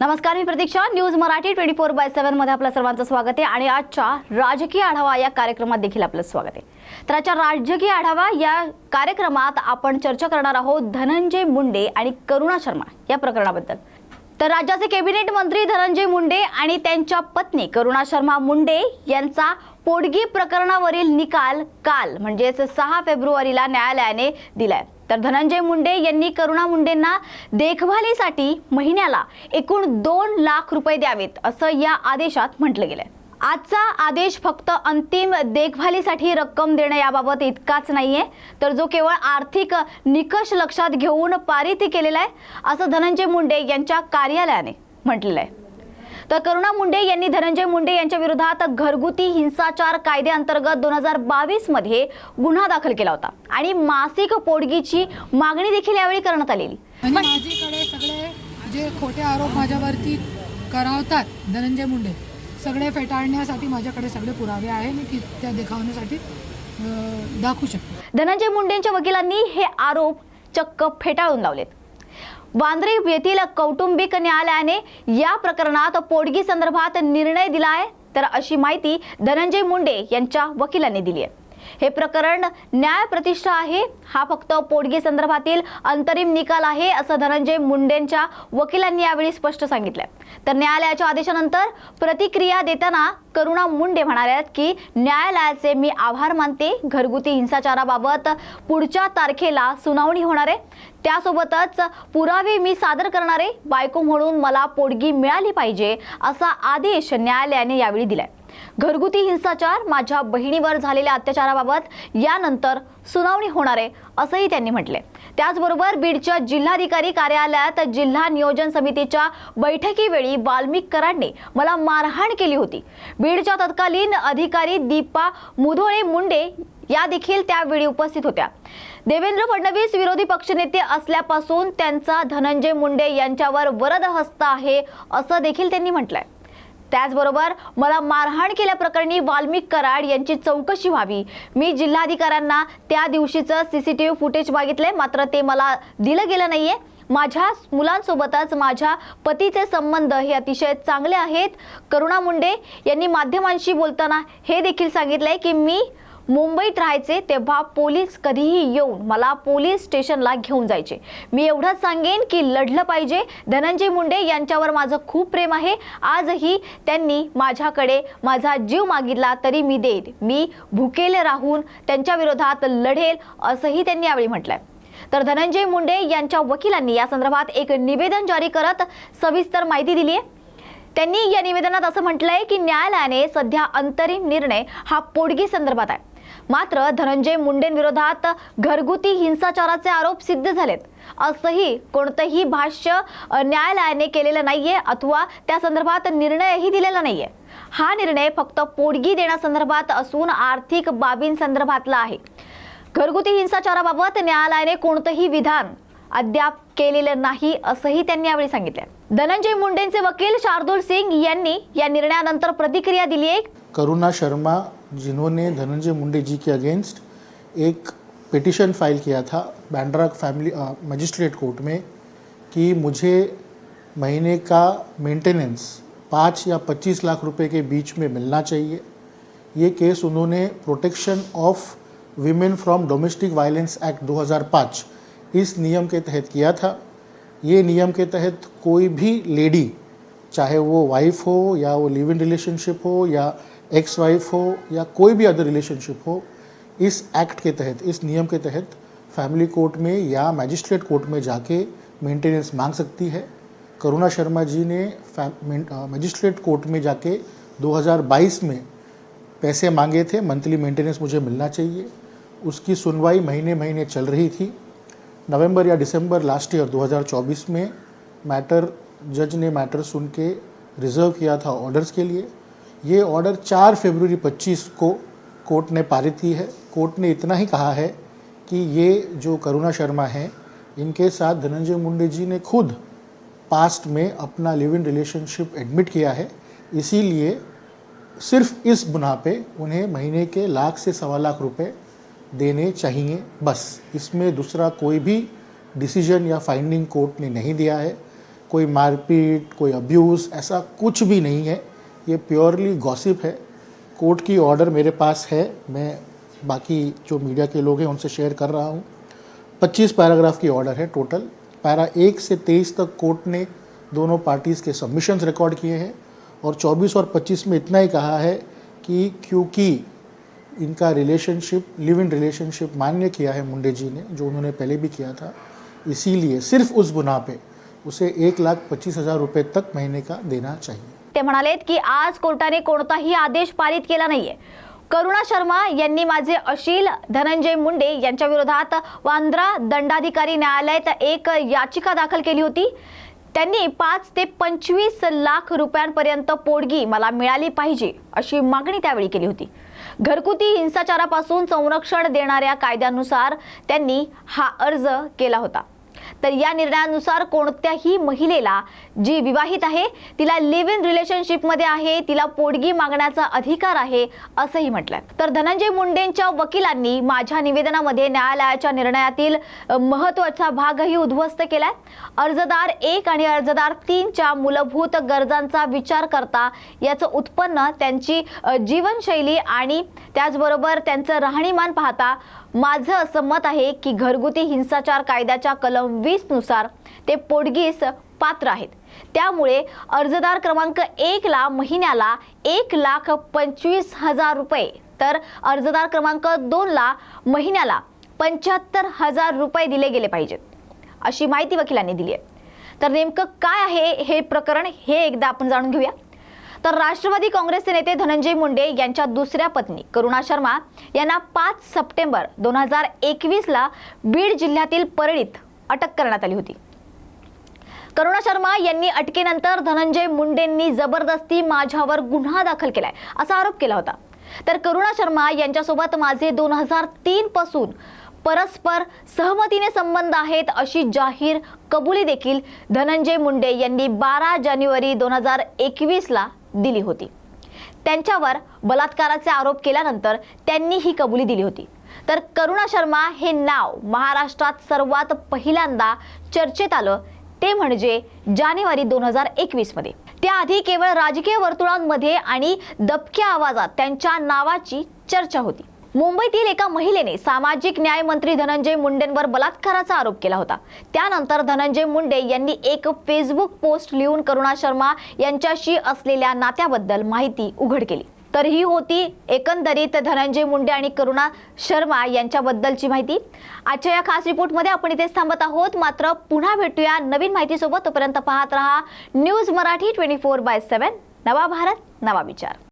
नमस्कार मी Pratiksha. News Marathi twenty four by सेव्हनमध्ये आपलं सर्वांचं स्वागत आहे. आणि आजच्या राजकीय आढावा या कार्यक्रमात देखील आपलं स्वागत आहे. तर आजच्या राजकीय आढावा या कार्यक्रमात आपण चर्चा करणार आहोत धनंजय मुंडे आणि करुणा शर्मा या प्रकरणाबद्दल. तर राज्याचे कॅबिनेट मंत्री धनंजय मुंडे आणि त्यांच्या पत्नी करुणा शर्मा मुंडे यांचा पोडगी प्रकरणावरील निकाल काल म्हणजेच सहा फेब्रुवारीला न्यायालयाने दिलाय. तर धनंजय मुंडे यांनी करुणा मुंडेंना देखभालीसाठी महिन्याला एकूण दोन लाख रुपये द्यावेत असं या आदेशात म्हटलं गेलंय. आजचा आदेश फक्त अंतिम देखभालीसाठी रक्कम देणं याबाबत इतकाच नाहीये तर जो केवळ आर्थिक निकष लक्षात घेऊन पारित केलेला आहे असं धनंजय मुंडे यांच्या कार्यालयाने म्हटलेलं आहे. तर करुणा मुंडे यांनी धनंजय मुंडे यांच्या विरोधात घरगुती हिंसाचार कायद्याअंतर्गत दोन हजार बावीसमध्ये गुन्हा दाखल केला होता. आणि मासिक पोडगीची मागणी देखील यावेळी करण्यात आलेली. माझ्याकडे सगळे जे खोटे आरोप माझ्यावरती करावतात धनंजय मुंडे सगळे फेटाळण्यासाठी माझ्याकडे सगळे पुरावे आहे मी त्या देखावण्यासाठी दाखवू शकते. धनंजय मुंडेंच्या वकिलांनी हे आरोप चक्क फेटाळून लावलेत. वांद्रे येथील कौटुंबिक न्यायालयाने या प्रकरणात पोडगी संदर्भात निर्णय दिला आहे. तर अशी माहिती धनंजय मुंडे यांच्या वकिलांनी दिली आहे. हे प्रकरण न्याय प्रतिष्ठा आहे. हा फक्त पोडगी संदर्भातील अंतरिम निकाल आहे असं धनंजय मुंडेंच्या वकिलांनी यावेळी स्पष्ट सांगितलं तर न्यायालयाच्या आदेशानंतर प्रतिक्रिया देताना करुणा मुंडे म्हणाल्यात की न्यायालयाचे मी आभार मानते. घरगुती हिंसाचाराबाबत पुढच्या तारखेला सुनावणी होणार आहे. त्यासोबतच पुरावे मी सादर करणारे बायको म्हणून मला पोडगी मिळाली पाहिजे असा आदेश न्यायालयाने यावेळी दिलाय. घरगुती हिंसाचार माझ्या बहिणीवर झालेल्या अत्याचाराबाबत यानंतर सुनावणी होणार आहे असंही त्यांनी म्हटले त्याचबरोबर बीडच्या जिल्हाधिकारी कार्यालयात जिल्हा नियोजन समितीच्या बैठकीवेळी वाल्मिककरांनी मला मारहाण केली होती. बीडच्या तत्कालीन अधिकारी दीपा मुधोळे मुंडे या देखील त्यावेळी उपस्थित होत्या. देवेंद्र फडणवीस विरोधी पक्षनेते असल्यापासून त्यांचा धनंजय मुंडे यांच्यावर वरद हस्त आहे असं देखील त्यांनी म्हटलंय. त्याचबरोबर मला मारहाण केल्याप्रकरणी वाल्मिक कराड यांची चौकशी व्हावी. मी जिल्हाधिकाऱ्यांना त्या दिवशीचं C C T V footage मागितलंय मात्र ते मला दिलं गेलं नाहीये. माझ्या मुलांसोबतच माझ्या पतीचे संबंध हे अतिशय चांगले आहेत. करुणा मुंडे यांनी माध्यमांशी बोलताना हे देखील सांगितलंय की मी मुंबईत राहायचे तेव्हा पोलीस कधीही येऊन मला पोलीस स्टेशनला घेऊन जायचे. मी एवढंच सांगेन की लढलं पाहिजे. धनंजय मुंडे यांच्यावर माझं खूप प्रेम आहे. आजही त्यांनी माझ्याकडे माझा जीव मागितला तरी मी देईन मी भुकेले राहून त्यांच्या विरोधात लढेल असंही त्यांनी यावेळी म्हटलंय. तर धनंजय मुंडे यांच्या वकिलांनी या संदर्भात एक निवेदन जारी करत सविस्तर माहिती दिली आहे. त्यांनी या निवेदनात असं म्हटलंय की न्यायालयाने सध्या अंतरिम निर्णय हा पोडगी संदर्भात आहे. मात्र धनंजय मुंडेंविरोधात घरगुती हिंसाचाराचे आरोप सिद्ध झालेत. असंही कोणतंही भाष्य न्यायालयाने केलेलं नाहीये अथवा त्या संदर्भात निर्णयही दिलेला नाहीये. हा निर्णय फक्त पोडगी देण्यासंदर्भात असून आर्थिक बाबींसंदर्भातला आहे. घरगुती हिंसाचाराबाबत न्यायालयाने कोणतंही विधान अद्याप केलेलं नाही असंही त्यांनी यावेळी सांगितले धनंजय मुंडेंचे वकील शार्दुल सिंग यांनी या निर्णयानंतर प्रतिक्रिया दिली आहे करुणा शर्मा जिन्होंने धनंजय मुंडे जी के अगेंस्ट एक पिटिशन फ़ाइल किया था बैंड्रा फैमिली मजिस्ट्रेट कोर्ट में कि मुझे महीने का मेंटेनेंस पाँच या पच्चीस लाख रुपए के बीच में मिलना चाहिए। ये केस उन्होंने protection of women from domestic violence act 2005 इस नियम के तहत किया था। ये नियम के तहत कोई भी लेडी चाहे वो वाइफ हो या वो लिव इन रिलेशनशिप हो या एक्स वाइफ हो या कोई भी अदर रिलेशनशिप हो, इस एक्ट के तहत, इस नियम के तहत फैमिली कोर्ट में या मैजिस्ट्रेट कोर्ट में जाके मेंटेनेंस मांग सकती है। करुणा शर्मा जी ने मैजिस्ट्रेट कोर्ट में जाके 2022 में पैसे मांगे थे मंथली मेंटेनेंस मुझे मिलना चाहिए। उसकी सुनवाई महीने महीने चल रही थी। नवंबर या दिसंबर लास्ट ईयर 2024 में मैटर जज ने मैटर सुन के रिज़र्व किया था ऑर्डर्स के लिए। ये ऑर्डर 4 फरवरी 25 को कोर्ट ने पारित की है। कोर्ट ने इतना ही कहा है कि ये जो करुणा शर्मा हैं, इनके साथ धनंजय मुंडे जी ने खुद पास्ट में अपना लिव इन रिलेशनशिप एडमिट किया है। इसीलिए सिर्फ़ इस बुना पे उन्हें महीने के लाख से सवा लाख रुपए देने चाहिए, बस। इसमें दूसरा कोई भी डिसीज़न या फाइंडिंग कोर्ट ने नहीं दिया है। कोई मारपीट, कोई अब्यूज़ ऐसा कुछ भी नहीं है। ये प्योरली गॉसिप है। कोर्ट की ऑर्डर मेरे पास है। मैं बाकी जो मीडिया के लोग हैं, उनसे शेयर कर रहा हूँ। 25 पैराग्राफ की ऑर्डर है टोटल। पैरा एक से तेईस तक कोर्ट ने दोनों पार्टीज़ के सबमिशंस रिकॉर्ड किए हैं। और 24 और 25 में इतना ही कहा है कि क्योंकि इनका रिलेशनशिप लिव इन रिलेशनशिप मान्य किया है मुंडे जी ने, जो उन्होंने पहले भी किया था। इसीलिए सिर्फ़ उस गुनाह पे उसे एक लाख पच्चीस हज़ार रुपये तक महीने का देना चाहिए। ते म्हणालेत की आज कोर्टाने कोणताही आदेश पारित केला नाहीये. करुणा शर्मा यांनी माझे अशील धनंजय मुंडे यांच्या विरोधात वांद्रा दंडाधिकारी न्यायालयात एक याचिका दाखल केली होती. त्यांनी पाच ते पंचवीस लाख रुपयांपर्यंत पोडगी मला मिळाली पाहिजे अशी मागणी त्यावेळी केली होती. घरगुती हिंसाचारापासून संरक्षण देणाऱ्या कायद्यानुसार त्यांनी हा अर्ज केला होता. तर या निर्णयानुसार कोणत्याही महिलेला जी विवाहित आहे तिला लिव्ह इन रिलेशनशिपमध्ये आहे तिला पोडगी मागण्याचा अधिकार आहे असंही म्हटलंय. तर धनंजय मुंडेंच्या वकिलांनी माझ्या निवेदनामध्ये न्यायालयाच्या निर्णयातील महत्त्वाचा महत्त्वाचा भागही उद्ध्वस्त केलाय. अर्जदार एक आणि अर्जदार तीनच्या मूलभूत गरजांचा विचार करता याचं उत्पन्न त्यांची जीवनशैली आणि त्याचबरोबर त्यांचं राहणीमान पाहता माझं असं मत आहे की घरगुती हिंसाचार कायद्याच्या कलम वीसनुसार ते पोटगीस पात्र आहेत. त्यामुळे अर्जदार क्रमांक एकला महिन्याला एक लाख पंचवीस हजार रुपये तर अर्जदार क्रमांक दोनला महिन्याला पंच्याहत्तर हजार रुपये दिले गेले पाहिजेत. अशी माहिती वकिलांनी दिली आहे. तर नेमकं काय आहे हे प्रकरण हे एकदा आपण जाणून घेऊया. तर राष्ट्रवादी काँग्रेसचे नेते धनंजय मुंडे यांच्या दुसऱ्या पत्नी करुणा शर्मा यांना पाच सप्टेंबर दोन हजार एकवीसला बीड जिल्ह्यातील परळीत अटक करण्यात आली होती. करुणा शर्मा यांनी अटकेनंतर धनंजय मुंडेंनी जबरदस्ती माझ्यावर गुन्हा दाखल केलाय असा आरोप केला होता. तर करुणा शर्मा यांच्यासोबत माझे दोन हजार तीन पासून परस्पर सहमतीने संबंध आहेत अशी जाहीर कबुली देखील धनंजय मुंडे यांनी बारा जानेवारी दोन हजार एकवीसला दिली होती. त्यांच्यावर बलात्काराचे आरोप केल्यानंतर त्यांनी ही कबुली दिली होती. तर करुणा शर्मा हे नाव महाराष्ट्रात सर्वात पहिल्यांदा चर्चेत आलं ते म्हणजे जानेवारी दोन हजार एकवीसमध्ये. त्याआधी केवळ राजकीय वर्तुळांमध्ये आणि दबक्या आवाजात त्यांच्या नावाची चर्चा होती. मुंबईतील एका महिलेने सामाजिक न्याय मंत्री धनंजय मुंडेंवर बलात्काराचा आरोप केला होता. त्यानंतर धनंजय मुंडे यांनी एक फेसबुक पोस्ट लिहून करुणा शर्मा यांच्याशी असलेल्या नात्याबद्दल माहिती उघड केली. तर ही होती एकंदरीत धनंजय मुंडे आणि करुणा शर्मा यांच्याबद्दलची माहिती. आजच्या या खास रिपोर्टमध्ये आपण इथेच थांबत आहोत. मात्र पुन्हा भेटूया नवीन माहितीसोबत. तोपर्यंत पाहत रहा news Marathi twenty four by seven. नवा भारत नवा विचार.